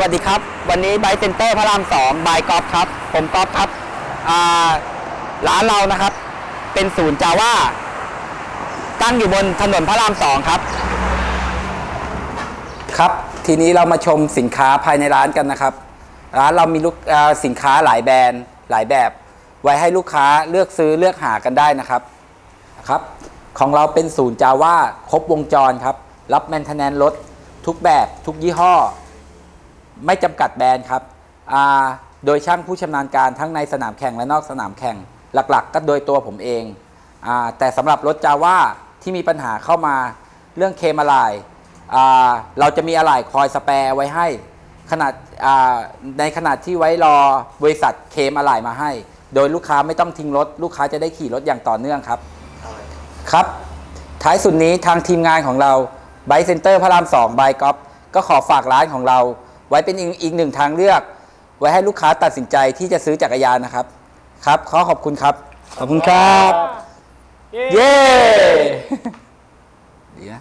วัสดีครับ วันนี้ไบเซ็นเตอร์พระรามสองบายกอล์ฟครับ ผมกอล์ฟครับร้านเรานะครับ เป็นศูนย์จาว่าตั้งอยู่บนถนนพระรามสองครับ ครับ ทีนี้เรามาชมสินค้าภายในร้านกันนะครับ ร้านเรามีลูกสินค้าหลายแบรนด์หลายแบบ ไว้ให้ลูกค้าเลือกซื้อเลือกหากันได้นะครับครับ ของเราเป็นศูนย์จาว่าครบวงจรครับ รับแมนเทนแนนรถทุกแบบทุกยี่ห้อ ไม่จำกัดแบรนด์ครับอ่าโดยช่างผู้ชำนาญการทั้งในสนามแข่งและนอกสนามแข่ง หลักๆ ก็โดยตัวผมเองอาแต่สำหรับรถจาว่าที่มีปัญหาเข้ามาเรื่องเคมอะไหล่อ่าเราจะมีอะไหล่คอยสแปร์ไว้ให้ขนาดอ่าในขนาดที่ไว้รอบริษัทเคมอะไหล่มาให้ โดยลูกค้าไม่ต้องทิ้งรถ ลูกค้าจะได้ขี่รถอย่างต่อเนื่องครับ ครับ ท้ายสุดนี้ทางทีมงานของเราไบเซ็นเตอร์พระราม2บายก๊อฟก็ขอฝากร้านของเรา ไว้เป็นอีกหนึ่งทางเลือก ไว้ให้ลูกค้าตัดสินใจที่จะซื้อจักรยานนะครับ ครับขอขอบคุณครับ ขอบคุณครับ เย้ เดี๋ยว